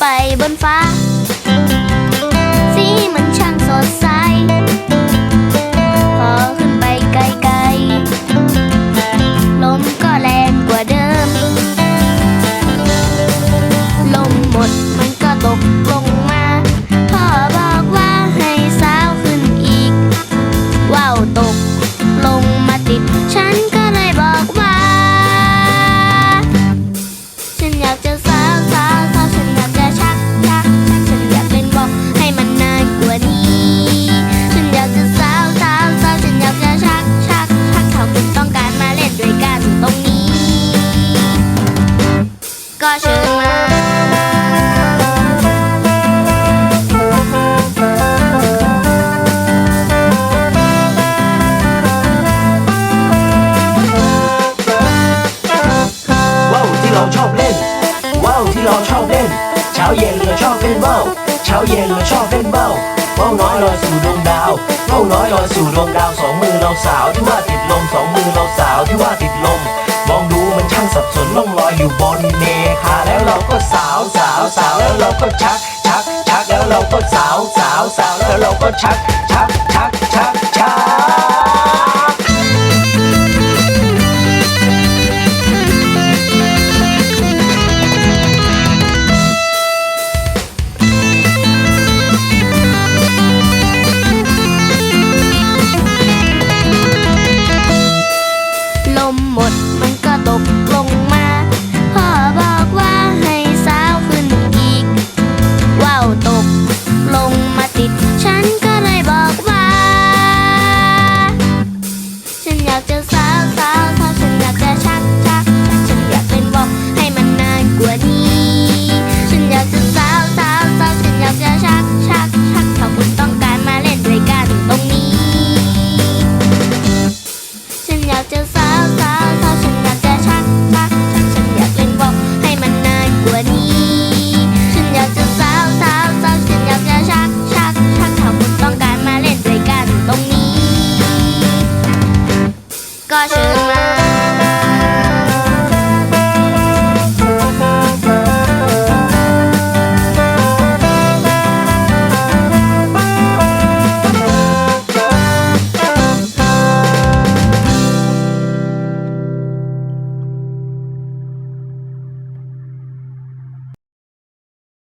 ไปบนฟ้า เชิญมาว้าวที่เราชอบเล่นว้าวที่เราชอบเล่น เช้าเย็นเราชอบเล่นว้าวเช้าเย็นเราชอบเล่นว้าวว้าวน้อยลอยสู่ดวงดาวว้าวน้อยลอยสู่ดวงดาวสองมือเราสาวที่ว่าติดลมสองมือเราสาวที่ว่าติดลมมองดูมันช่างสับสนล่องลอยอยู่บนเม แล้วเราก็ชักชักชักแล้วเราก็สาวสาวสาวแล้วเราก็ชักชักชักชักชั กว่านี้ ฉันอยากจะสาวสาวสาฉันอยากจะชักชักชักถ้าคุณต้องการมาเล่นด้กันตรงนี้ ก็เชิญ